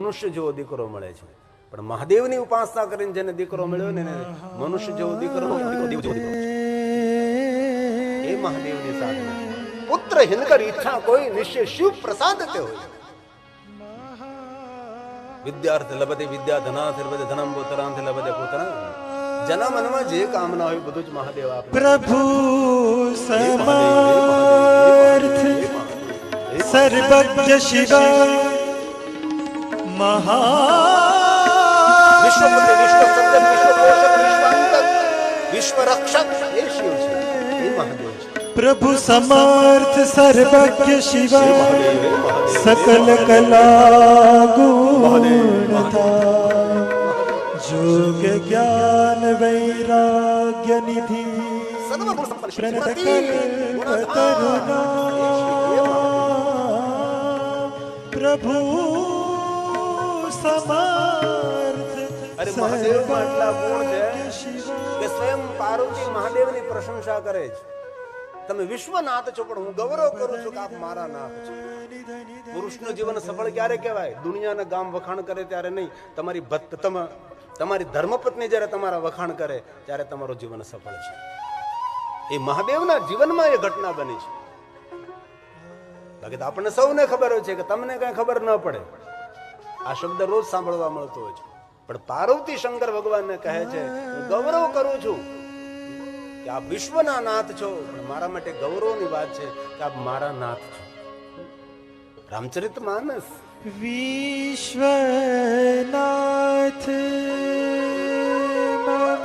મનુષ્ય જેવો દીકરો મળે છે. પણ મહાદેવની ઉપાસના કરીને જેને દીકરો મળ્યો ને એને મનુષ્ય જેવો દીકરો. એ મહાદેવની સાધના પુત્ર હિનકર ઈચ્છા કોઈ નિશ્ચય શિવ પ્રસાદ તે હોય. વિદ્યાર્થ લબતે વિદ્યા ધનાથ લબતે ધનમ પુત્રાંત લબતે પુત્ર. જના મનમાં જે કામના હોય બધું જ મહાદેવ આપે. પ્રભુ સમર્થ. સર્વજ્ઞ શિવ મહા વિશ્વપતિ વિશ્વસર્જન વિશ્વપોષક વિશ્વાંતક વિશ્વરક્ષક એ શિવ છે. એ મહાદેવ છે. પ્રભુ સમર્થ સર્વજ્ઞ શિવ. સકલ કલા ગુણતા જોગ જ્ઞાન વૈરાગ્ય નિધિ. પ્રભુ સમર્થ અરે મહાદેવમાં એટલા ગુણ છે કે સ્વયં પાર્વતી મહાદેવની પ્રશંસા કરે છે. તમે વિશ્વનાથ છો પણ હું ગૌરવ કરું છું કે આપ મારા નાથ છો. પુરુષનું જીવન સફળ ક્યારે કહેવાય? દુનિયાના ગામ વખાણ કરે ત્યારે નહીં. તમારી ભક્ત તમે તમારી ધર્મપત્ની જ્યારે તમારા વખાણ કરે ત્યારે તમારું જીવન સફળ છે. એ મહાદેવના જીવનમાં એ ઘટના બની છે. બાકી તો આપણને સૌને ખબર હોય છે કે તમને કઈ ખબર ન પડે. આ શબ્દ રોજ સાંભળવા મળતો હોય છે. પણ પાર્વતી શંકર ભગવાનને કહે છે હું ગૌરવ કરું છું કે આપ વિશ્વના નાથ છો. પણ મારા માટે ગૌરવની વાત છે કે આપ મારા નાથ છો. રામચરિત માનસ. વિશ્વનાથ.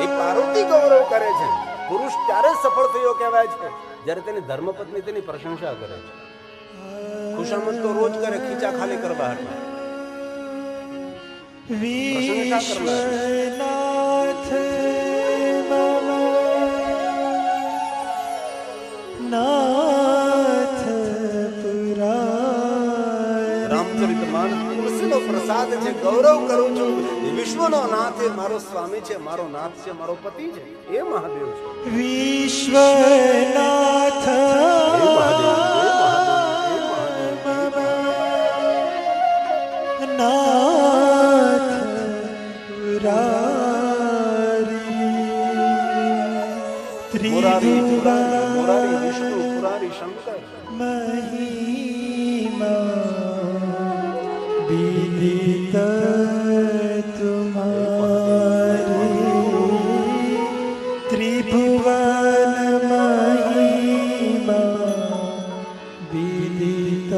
એ પાર્વતી ગૌરવ કરે છે. પુરુષ ત્યારે સફળ થયો કહેવાય છે જ્યારે તેની ધર્મપત્ની તેની પ્રશંસા કરે છે. ખુશામત તો રોજ કરે ખીચા ખાલી કરવા હતા વિશ્વનાથ નાથ પુરા રામચરિત તુલસીનો પ્રસાદ છે ગૌરવ કરું છું. વિશ્વનો નાથ એ મારો સ્વામી છે મારો નાથ છે મારો પતિ છે. એ મહાદેવ છે. વિશ્વનાથ. विदित तुम्हारी त्रिभुवन महिमा विदित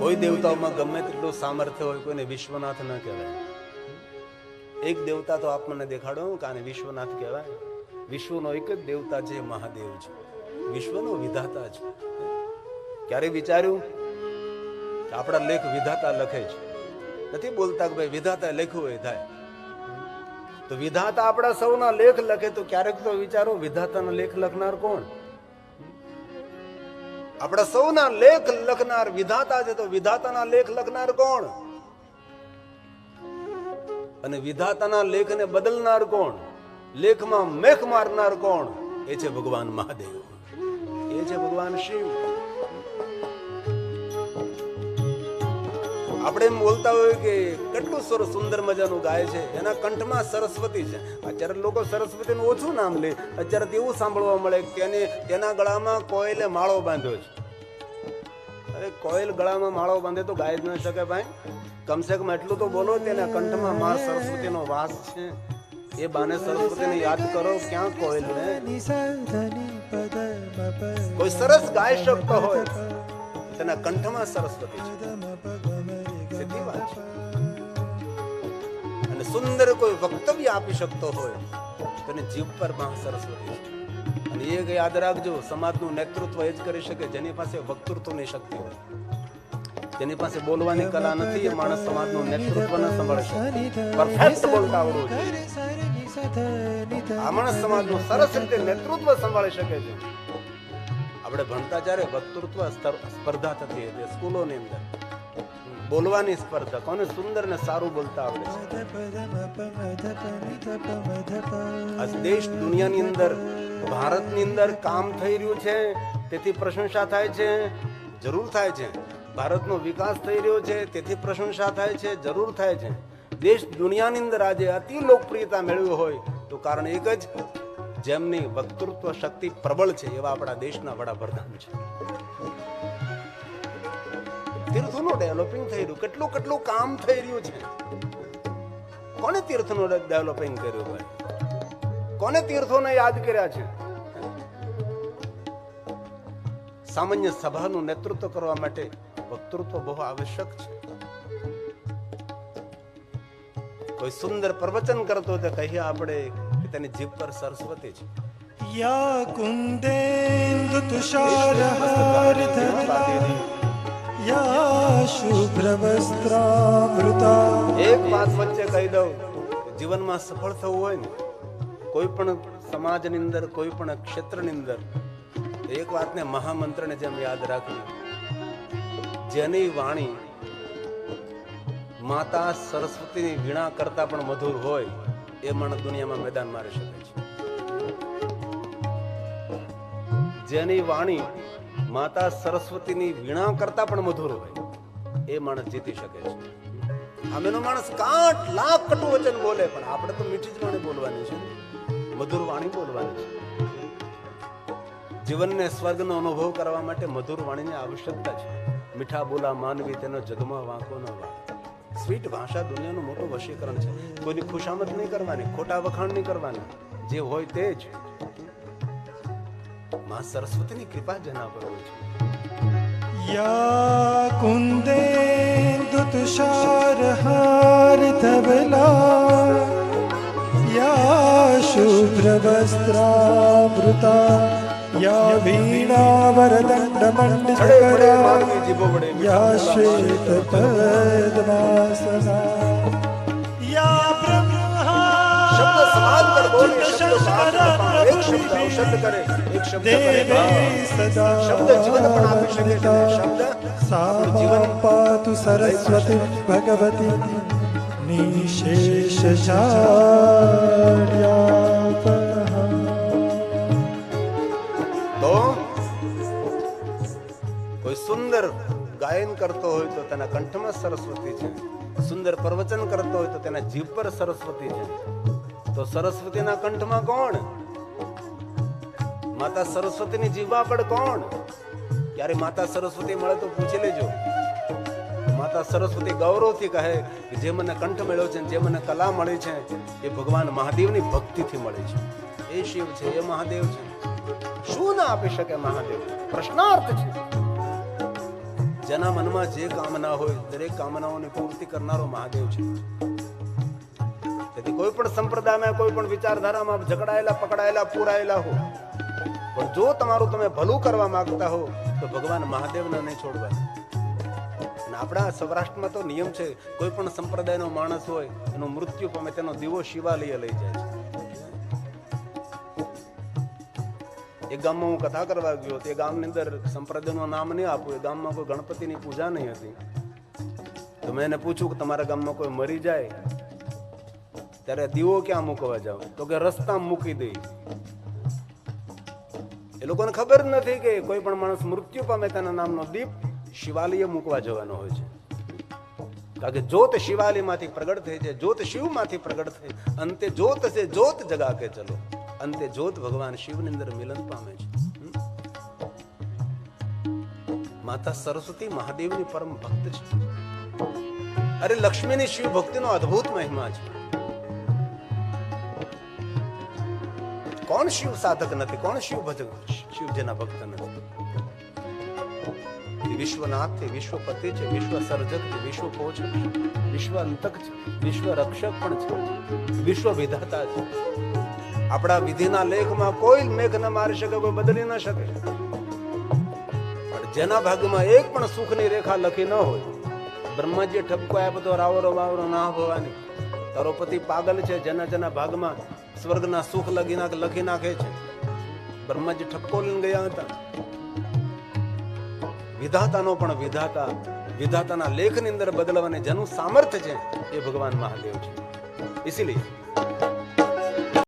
કોઈ દેવતાઓમાં ગમે તેટલું સામર્થ્ય હોય કોઈને વિશ્વનાથ ન કહેવાય એક દેવતા તો આપણને દેખાડો કે આને વિશ્વનાથ કહેવાય વિશ્વનો એક જ દેવતા છે મહાદેવ છે વિશ્વનો વિધાતા છે ક્યારે વિચાર્યું કે આપણા લેખ વિધાતા લખે છે. નથી બોલતા કે ભાઈ વિધાતા લખ્યું હોય થાય. તો વિધાતા આપણા સૌના લેખ લખે તો ક્યારેક તો વિચારો વિધાતાનો લેખ લખનાર કોણ? આપણા સૌના લેખ લખનાર વિધાતા છે તો વિધાતાના લેખ લખનાર કોણ? અને વિધાતાના લેખને બદલનાર કોણ? લેખમાં મેખ મારનાર કોણ? એ છે ભગવાન મહાદેવ. એ છે ભગવાન શિવ. આપણે એમ બોલતા હોય કે કેટલું સરસ સુંદર મજાનું ગાય છે, એના કંઠમાં સરસ્વતી છે. અત્યારે લોકો સરસ્વતીનું ઓછું નામ લે. અત્યારે તેવું સાંભળવા મળે કે એને, તેના ગળામાં કોયલે માળો બાંધ્યો છે. અરે, કોયલ ગળામાં માળો બાંધે તો ગાય જ ન શકે ભાઈ. કમસે કમ એટલું તો બોલો, તેના કંઠમાં મા સરસ્વતીનો વાસ છે. એ બાને સરસ્વતીને યાદ કરો ક્યાં કોયલ ને. કોઈ સરસ ગાય શકતો હોય, તેના કંઠમાં સરસ્વતી છે. અને સુંદર કોઈ વક્તવ્ય આપી શકતો હોય, તો એને જીવ પર મા સરસ્વતી અને એ યાદ રાખજો, સમાજનું નેતૃત્વ એ જ કરી શકે જેની પાસે વક્તૃત્વની શક્તિ હોય. જેની પાસે બોલવાની કલા નથી, એ માણસ સમાજનું નેતૃત્વ ન સંભાળી શકે. પરફેક્ટ બોલતા આવડવું જોઈએ. આ માણસ સમાજનું સરસ રીતે નેતૃત્વ સંભાળી શકે છે. આપણે ભણતા જ્યારે વક્તૃત્વ સ્પર્ધા થતી હતી સ્કૂલોની અંદર બોલવાની સ્પર્ધા. કોને સુંદર ને સારું બોલતા આવડે છે? દેશ દુનિયાની અંદર, ભારતની અંદર કામ થઈ રહ્યું છે, તેથી પ્રશંસા થાય છે, જરૂર થાય છે. ભારતનો વિકાસ થઈ રહ્યો છે, તેથી પ્રશંસા થાય છે, જરૂર થાય છે. દેશ દુનિયાની અંદર આજે અતિ લોકપ્રિયતા મેળવી હોય, તો કારણ એક જ, જેમની વક્તૃત્વ શક્તિ પ્રબળ છે એવા આપણા દેશના વડાપ્રધાન છે. તીર્થનું ડેવલપિંગ થઈ રહ્યું. કેટલું કેટલું કામ થઈ રહ્યું છે. કોને તીર્થનું ડેવલપિંગ કર્યું ભાઈ? કોને તીર્થોને યાદ કર્યા છે? સામાન્ય સભાનું નેતૃત્વ કરવા માટે વક્તૃત્વ બહુ આવશ્યક છે. કોઈ સુંદર પ્રવચન કરતો તો કહીએ આપણે કે તેની જીભ પર સરસ્વતી છે. યા કુંદેન્દુ તુષાર હાર ધરા એક વાત વચ્ચે કહી દઉં, જીવનમાં સફળ થવું હોય ને, કોઈ પણ સમાજની અંદર, કોઈ પણ ક્ષેત્રની અંદર એક વાતને મહામંત્રને જેમ યાદ રાખવી જેની વાણી માતા સરસ્વતીની વીણા કરતા પણ મધુર હોય, એ માણસ દુનિયામાં મેદાન મારી શકે છે. જેની વાણી માતા સરસ્વતીની વીણા કરતા પણ મધુર હોય. એ માણસ જીતી શકે છે. આમેનો માણસ કાટ, લાખ કટુ વચન બોલે, પણ આપણે તો મીઠી જ વાણી બોલવાની છે. મધુર વાણી બોલવાની છે. જીવનને સ્વર્ગનો અનુભવ કરવા માટે મધુર વાણીની આવશ્યકતા છે. મીઠા બોલા માનવી તેનો જગમાં વાંકો ન વા સ્વીટ ભાષા દુનિયાનું મોટું વશીકરણ છે. કોઈની ખુશામત નહીં કરવાની, ખોટા વખાણ નહીં કરવાના. જે હોય તે જ. માં સરસ્વતીની કૃપા જેના પર હોય છે. યા કુંદે દુતશાર હાર ધબલા યા શુભ્ર વસ્ત્રાવૃતા યા વીણા વરદંડ મંડ યા શ્વેત પદ્માસના કરે એક શબ્દ કરે देवे ભાવ. सदा શબ્દ જીવન પણ આપી શકે છે શબ્દ सा આપણું જીવન मां पातु सरस्वती भगवती निशेषशार्यापहा તો કોઈ સુંદર ગાયન કરતો હોય તો તેના કંઠમાં સરસ્વતી છે સુંદર પ્રવચન કરતો હોય તો તેના જીભ પર સરસ્વતી છે તો સરસ્વતીના કંઠમાં કોણ? માતા સરસ્વતીની જીભા પણ કોણ? ક્યારે માતા સરસ્વતી મળે તો પૂછી લેજો. માતા સરસ્વતી ગૌરવથી કહે કે જે મને કંઠ મળ્યો છે જે મને કલા મળી છે, એ ભગવાન મહાદેવની ભક્તિથી મળે છે. એ શિવ છે, એ મહાદેવ છે. શું ના આપી શકે મહાદેવ? પ્રશ્નાર્થ છે. જેના મનમાં જે કામના હોય, દરેક કામનાઓની પૂર્તિ કરનારો મહાદેવ છે. તેથી કોઈ પણ સંપ્રદાયમાં, કોઈ પણ વિચારધારામાં ઝઘડાયેલા, પકડાયેલા, પૂરાયેલા હો. પણ જો તમારું તમે ભલું કરવા માંગતા હો, તો ભગવાન મહાદેવને નહીં છોડવા. અને આપણા સૌરાષ્ટ્રમાં તો નિયમ છે, કોઈ પણ સંપ્રદાયનો માણસ હોય, એનું મૃત્યુ પામે તેનો દીવો શિવાલય લઈ જાય છે. એ ગામમાં હું કથા કરવા ગયો તે ગામની અંદર સંપ્રદાયનું નામ નહીં આપું, એ ગામમાં કોઈ ગણપતિની પૂજા નહીં હતી. તો મેં એને પૂછ્યું કે તમારા ગામમાં કોઈ મરી જાય? ત્યારે દીવો ક્યાં મૂકવા જાવ? તો કે રસ્તા મૂકી દઈ એ લોકોને ખબર જ નથી કે કોઈ પણ માણસ મૃત્યુ પામે તેના નામનો દીપ શિવાલય મૂકવા જવાનો હોય છે. કારણ કે જ્યોત શિવાલયમાંથી પ્રગટ થઈ છે, જ્યોત શિવમાંથી પ્રગટ થઈ અંતે જ્યોત છે, જ્યોત જગા કે ચલો. અંતે જ્યોત ભગવાન શિવની અંદર મિલન પામે છે. માતા સરસ્વતી મહાદેવની પરમ ભક્ત છે. અરે લક્ષ્મીની શિવ ભક્તિનો અદ્ભુત મહિમા છે. કોણ શિવ સાધક નથી? કોણ શિવ ભજક? શિવજીના ભક્ત નથી. વિશ્વનાથ છે, વિશ્વપતિ છે વિશ્વ સર્જક છે વિશ્વ કોચ વિશ્વ અંતક છે વિશ્વ રક્ષક પણ છે વિશ્વ વિધાતા છે. આપણા વિધિના લેખમાં કોઈ મેઘ ન મારી શકે, કોઈ બદલી ન શકે. પણ જેના ભાગમાં એક પણ સુખની રેખા લખી ન હોય, બ્રહ્માજીએ ઠપકો આપ્યો તો રાવરો વાવરો ના ભવાની તારો પતિ પાગલ છે, જેના જેના ભાગમાં સ્વર્ગના સુખ લખી નાખ, લખી નાખે છે. બ્રહ્માજી ઠપકો લઈને ગયા હતા. વિધાતાનો પણ વિધાતા, વિધાતાના લેખની અંદર બદલવાની જેનું સામર્થ્ય છે એ ભગવાન મહાદેવ છે. ઇસીલિए